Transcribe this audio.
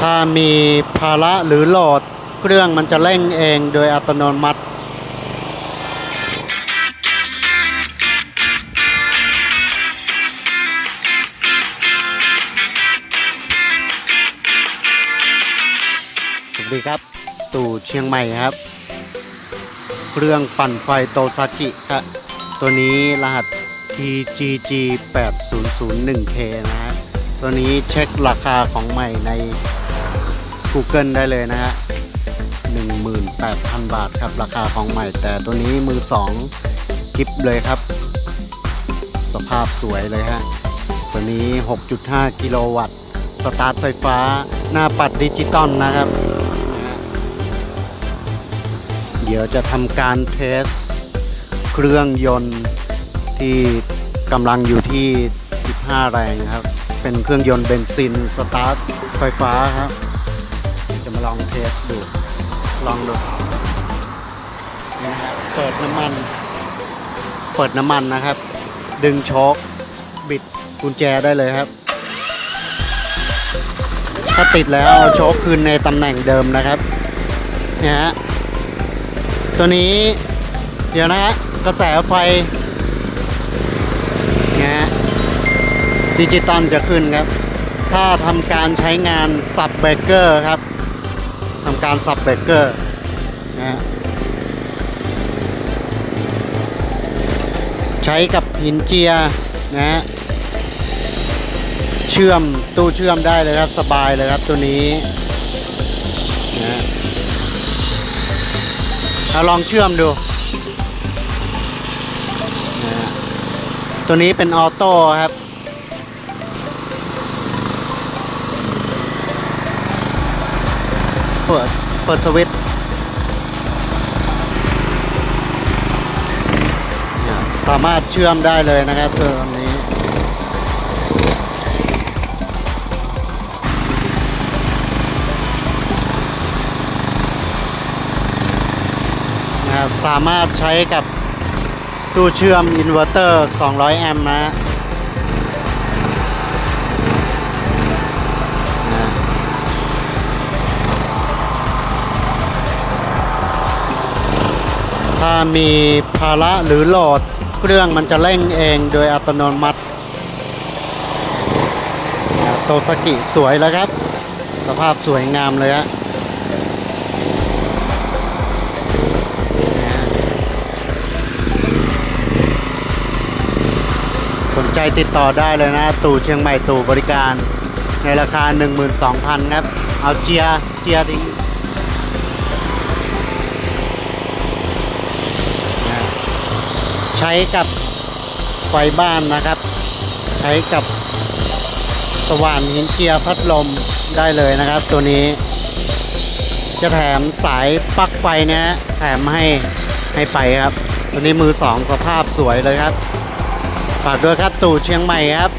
ถ้ามีภาระหรือโหลดเครื่องมันจะเร่งเองโดยอัตโนมัติสวัสดีครับ ตู่เชียงใหม่ครับ เครื่องปั่นไฟโตซากิครับตัวนี้รหัส TGG 8001K นะฮะตัวนี้เช็คราคาของใหม่ใน Google ได้เลยนะฮะ18,000 บาทครับ ราคาของใหม่แต่ตัวนี้มือ2กิฟเลยครับ สภาพสวยเลยฮะ ตัวนี้ 6.5 กิโลวัตต์ สตาร์ทไฟฟ้า หน้าปัดดิจิตอลนะครับ เดี๋ยวจะทำการเทส เครื่องยนต์ที่กำลังอยู่ที่ 15 แรงครับ เป็นเครื่องยนต์เบนซิน สตาร์ทไฟฟ้าครับ ลองเทสดู ลองดูนะฮะเปิดน้ำมัน เปิดน้ำมันนะครับ ดึงโชคบิดกุญแจได้เลยครับ ถ้าติดแล้วเอาโชคคืนในตำแหน่งเดิมนะครับเนี่ยฮะตัวนี้เดี๋ยวนะฮะกระแสไฟเนี่ยฮะดิจิตอลจะขึ้นครับ ถ้าทำการใช้งานสับเบรกเกอร์ครับ ทำการสับเบรกเกอร์นะใช้กับหินเจียนะเชื่อมตู้เชื่อมได้เลยครับสบายเลยครับตัวนี้นะเอาลองเชื่อมดูนะตัวนี้เป็นออโต้ครับ เปิด เปิดสวิตช์สามารถเชื่อมได้เลยนะครับตัวนี้ นะครับ สามารถใช้กับตู้เชื่อมอินเวอร์เตอร์ 200 แอมป์นะฮะนะ ถ้ามีภาระหรือโหลดเครื่องมันจะเร่งเองโดยอัตโนมัติโตสกิสวยแล้วครับ สภาพสวยงามเลยฮะสนใจติดต่อได้เลยนะ ตู่เชียงใหม่ตู่บริการ ในราคา 12,000 ครับ เอาเจียเจียดิ ใช้กับไฟบ้านนะครับ ใช้กับสว่านหินเกียร์พัดลมได้เลยนะครับ ตัวนี้ จะแถมสายปลั๊กไฟเนี้ยแถมให้ให้ไปครับ ตัวนี้มือสองสภาพสวยเลยครับ ฝากด้วยครับตู่เชียงใหม่ครับ